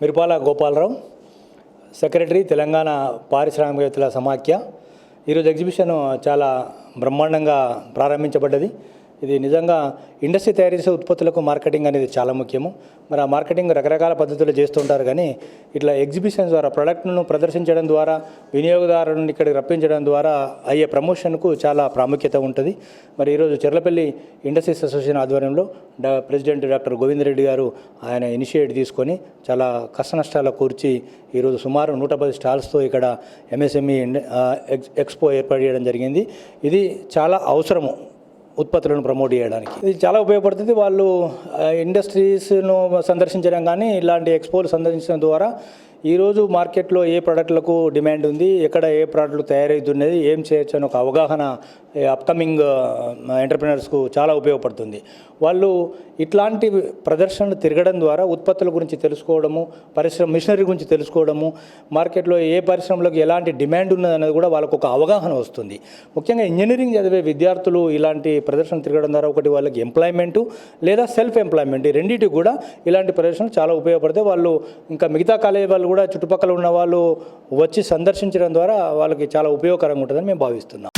మిరపాల Gopalarao secretary Telangana పారిశ్రామికవేత్తల సమాఖ్య. ఈరోజు ఎగ్జిబిషన్ చాలా బ్రహ్మాండంగా ప్రారంభించబడ్డది. ఇది నిజంగా ఇండస్ట్రీ తయారు చేసే ఉత్పత్తులకు మార్కెటింగ్ అనేది చాలా ముఖ్యము. మరి ఆ మార్కెటింగ్ రకరకాల పద్ధతులు చేస్తుంటారు కానీ ఇట్లా ఎగ్జిబిషన్ ద్వారా ప్రోడక్ట్ను ప్రదర్శించడం ద్వారా వినియోగదారులను ఇక్కడికి రప్పించడం ద్వారా అయ్యే ప్రమోషన్కు చాలా ప్రాముఖ్యత ఉంటుంది. మరి ఈరోజు చెర్లపల్లి ఇండస్ట్రీస్ అసోసియేషన్ ఆధ్వర్యంలో డా ప్రెసిడెంట్ డాక్టర్ గోవిందరెడ్డి గారు ఆయన ఇనిషియేట్ తీసుకొని చాలా కష్ట నష్టాల కూర్చి ఈరోజు సుమారు నూట పది స్టాల్స్తో ఇక్కడ ఎంఎస్ఎంఈ ఎక్స్పో ఏర్పాటు చేయడం జరిగింది. ఇది చాలా అవసరము. ఉత్పత్తులను ప్రమోట్ చేయడానికి. ఇది చాలా ఉపయోగపడుతుంది. వాళ్ళు ఇండస్ట్రీస్ను సందర్శించడం కానీ ఇలాంటి ఎక్స్పోలు సందర్శించడం ద్వారా ఈరోజు మార్కెట్లో ఏ ప్రోడక్ట్లకు డిమాండ్ ఉంది? ఎక్కడ ఏ ప్రోడక్ట్లు తయారవుతున్నది? ఏం చేయొచ్చు అని ఒక అవగాహన అప్కమింగ్ ఎంటర్ప్రినర్స్కు చాలా ఉపయోగపడుతుంది. వాళ్ళు ఇట్లాంటి ప్రదర్శనలు తిరగడం ద్వారా ఉత్పత్తుల గురించి తెలుసుకోవడము పరిశ్రమ మిషనరీ గురించి తెలుసుకోవడము మార్కెట్లో ఏ పరిశ్రమలకు ఎలాంటి డిమాండ్ ఉన్నదనేది కూడా వాళ్ళకు ఒక అవగాహన వస్తుంది. ముఖ్యంగా ఇంజనీరింగ్ చదివే విద్యార్థులు ఇలాంటి ప్రదర్శన తిరగడం ద్వారా ఒకటి వాళ్ళకి ఎంప్లాయ్మెంటు లేదా సెల్ఫ్ ఎంప్లాయ్మెంట్ ఈ రెండింటికి కూడా ఇలాంటి ప్రదర్శనలు చాలా ఉపయోగపడతాయి. వాళ్ళు ఇంకా మిగతా కాలేజీ వాళ్ళు కూడా చుట్టుపక్కల ఉన్న వాళ్ళు వచ్చి సందర్శించడం ద్వారా వాళ్ళకి చాలా ఉపయోగకరంగా ఉంటుందని మేము భావిస్తున్నాం.